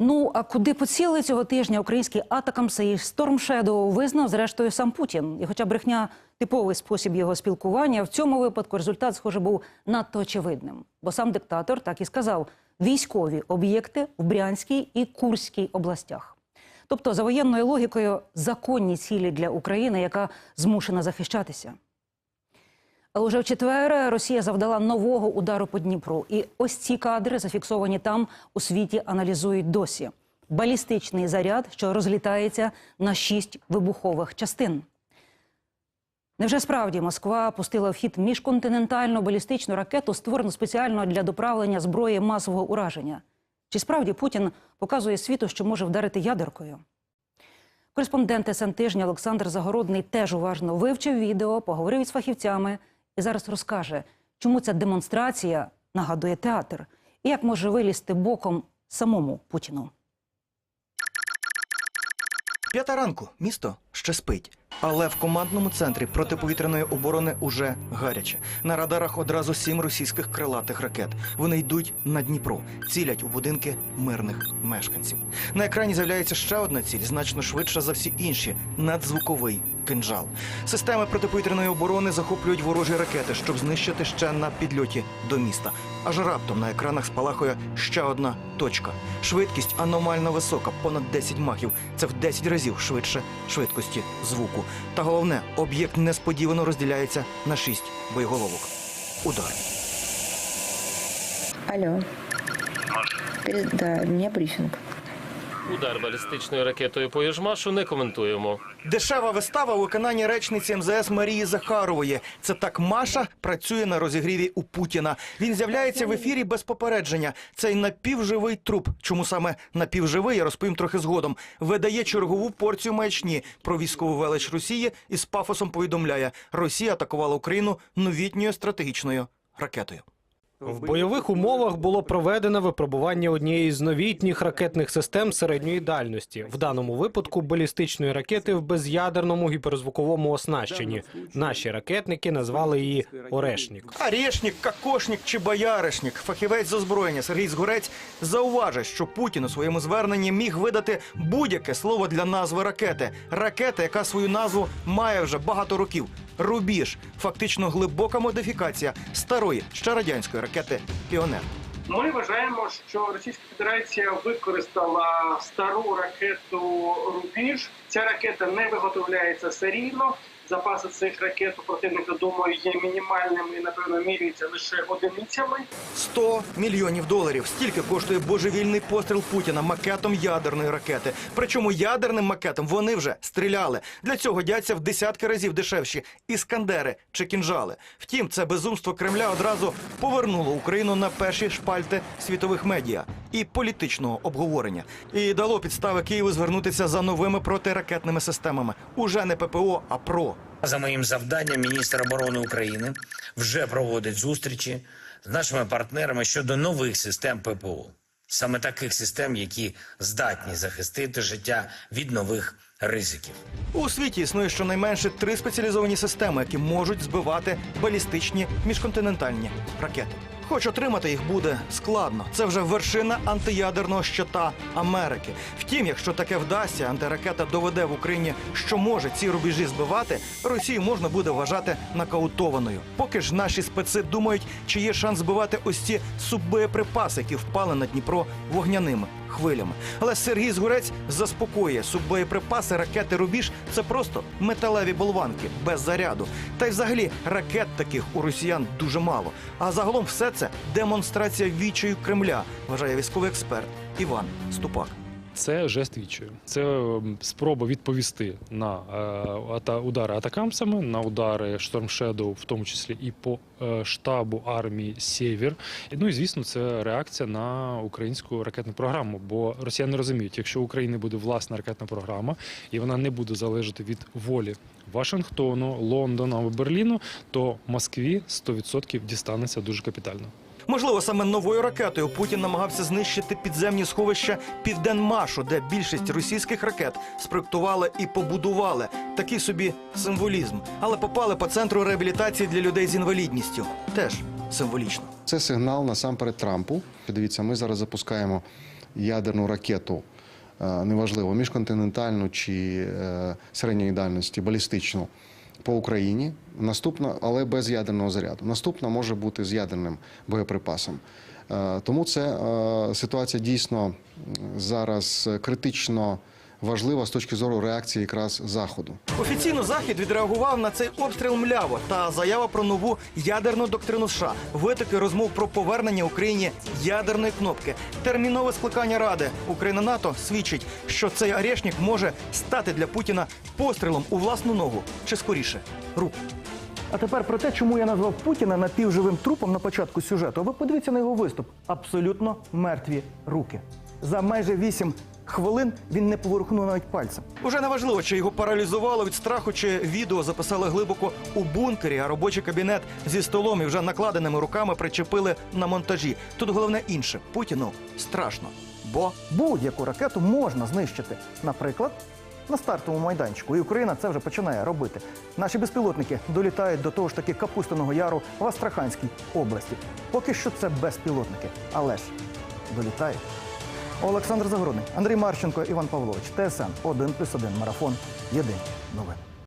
Ну а куди поцілили цього тижня український атакамс і Storm Shadow визнав зрештою сам Путін. І хоча брехня типовий спосіб його спілкування, в цьому випадку результат, схоже, був надто очевидним. Бо сам диктатор так і сказав: військові об'єкти в Брянській і Курській областях. Тобто, за воєнною логікою, законні цілі для України, яка змушена захищатися. Але вже в четвер Росія завдала нового удару по Дніпру. І ось ці кадри, зафіксовані там, у світі аналізують досі. Балістичний заряд, що розлітається на шість вибухових частин. Невже справді Москва пустила в хід міжконтинентальну балістичну ракету, створену спеціально для доправлення зброї масового ураження? Чи справді Путін показує світу, що може вдарити ядеркою? Кореспондент СН тижня Олександр Загородний теж уважно вивчив відео, поговорив із фахівцями і зараз розкаже, чому ця демонстрація нагадує театр і як може вилізти боком самому Путіну. П'ята ранку місто ще спить. Але в командному центрі протиповітряної оборони уже гаряче. На радарах одразу сім російських крилатих ракет. Вони йдуть на Дніпро, цілять у будинки мирних мешканців. На екрані з'являється ще одна ціль, значно швидша за всі інші надзвуковий кинжал. Системи протиповітряної оборони захоплюють ворожі ракети, щоб знищити ще на підльоті до міста. Аж раптом на екранах спалахує ще одна точка. Швидкість аномально висока, понад 10 махів. Це в 10 разів швидше швидкості звуку. Та головне, об'єкт несподівано розділяється на шість боєголовок. Удар. Алло. Перед- Да, у меня брифинг. Удар балістичною ракетою по Єжмашу не коментуємо. Дешева вистава у виконанні речниці МЗС Марії Захарової. Це так Маша працює на розігріві у Путіна. Він з'являється в ефірі без попередження. Цей напівживий труп. Чому саме напівживий, я розповім трохи згодом. Видає чергову порцію маячні про військову велич Росії і з пафосом повідомляє: Росія атакувала Україну новітньою стратегічною ракетою. В бойових умовах було проведено випробування однієї з новітніх ракетних систем середньої дальності, в даному випадку балістичної ракети в без'ядерному гіперзвуковому оснащенні. Наші ракетники назвали її Орешнік. Орешник, кокошник чи бояришник, фахівець з озброєння Сергій Згурець зауважить, що Путін у своєму зверненні міг видати будь-яке слово для назви ракети. Ракета, яка свою назву має вже багато років. Рубіж, фактично глибока модифікація старої ще радянської ракети Піонер. Ми вважаємо, що Російська Федерація використала стару ракету Рубіж. Ця ракета не виготовляється серійно. Запаси цих ракет у противника, думаю, є мінімальними і напевно міряються лише одиницями. 100 мільйонів доларів. Стільки коштує божевільний постріл Путіна макетом ядерної ракети. Причому ядерним макетом вони вже стріляли. Для цього дяться в десятки разів дешевші іскандери чи кінжали. Втім, це безумство Кремля одразу повернуло Україну на перші шпальти світових медіа і політичного обговорення. І дало підстави Києву звернутися за новими протиракетними системами. Уже не ППО, а ПРО. За моїм завданням, міністр оборони України вже проводить зустрічі з нашими партнерами щодо нових систем ППО, саме таких систем, які здатні захистити життя від нових ризиків. У світі існує щонайменше три спеціалізовані системи, які можуть збивати балістичні міжконтинентальні ракети. Хоч отримати їх буде складно. Це вже вершина антиядерного щита Америки. Втім, якщо таке вдасться, антиракета доведе в Україні, що може ці рубежі збивати, Росію можна буде вважати нокаутованою. Поки ж наші специ думають, чи є шанс збивати ось ці суббоєприпаси, які впали на Дніпро вогняними хвилями. Але Сергій Згурець заспокоює суббоєприпаси, ракети Рубіж це просто металеві болванки без заряду. Та й взагалі ракет таких у росіян дуже мало. А загалом все це демонстрація відчаю Кремля, вважає військовий експерт Іван Ступак. Це жест відчаю. Це ем, спроба відповісти на е, удари атакамсами, на удари Shadow, в тому числі і по е, штабу армії Сєвєр. І, Ну і звісно, це реакція на українську ракетну програму. Бо росіяни розуміють, якщо України буде власна ракетна програма, і вона не буде залежати від волі Вашингтону, Лондона або Берліну, то Москві 100% дістанеться дуже капітально. Можливо, саме новою ракетою Путін намагався знищити підземні сховища Південмашу, де більшість російських ракет спроектували і побудували. Такий собі символізм. Але попали по центру реабілітації для людей з інвалідністю. Теж символічно. Це сигнал насамперед Трампу. Дивіться, ми зараз запускаємо ядерну ракету, е, неважливо, міжконтинентальну чи е, середньої дальності, балістичну, по Україні. Наступна, але без ядерного заряду. Наступна може бути з ядерним боєприпасом. Е, Тому це е, ситуація дійсно зараз критично важлива з точки зору реакції якраз заходу. Офіційно захід відреагував на цей обстріл мляво та заява про нову ядерну доктрину США, витоки розмов про повернення Україні ядерної кнопки, термінове скликання Ради Україна НАТО свідчить, що цей арешник може стати для Путіна пострілом у власну ногу чи скоріше руку. А тепер про те, чому я назвав Путіна напівживим трупом на початку сюжету. А ви подивіться на його виступ. Абсолютно мертві руки. За майже вісім хвилин він не поворухнув навіть пальцем. Уже не важливо, чи його паралізувало від страху, чи відео записали глибоко у бункері, а робочий кабінет зі столом і вже накладеними руками причепили на монтажі. Тут головне інше Путіну страшно, бо будь-яку ракету можна знищити. Наприклад, на стартовому майданчику. І Україна це вже починає робити. Наші безпілотники долітають до того ж таки Капустиного Яру в Астраханській області. Поки що це безпілотники, але ж долітають. Олександр Загородний, Андрій Марченко, Іван Павлович, ТСН 1+,1 Марафон. Єдині новини.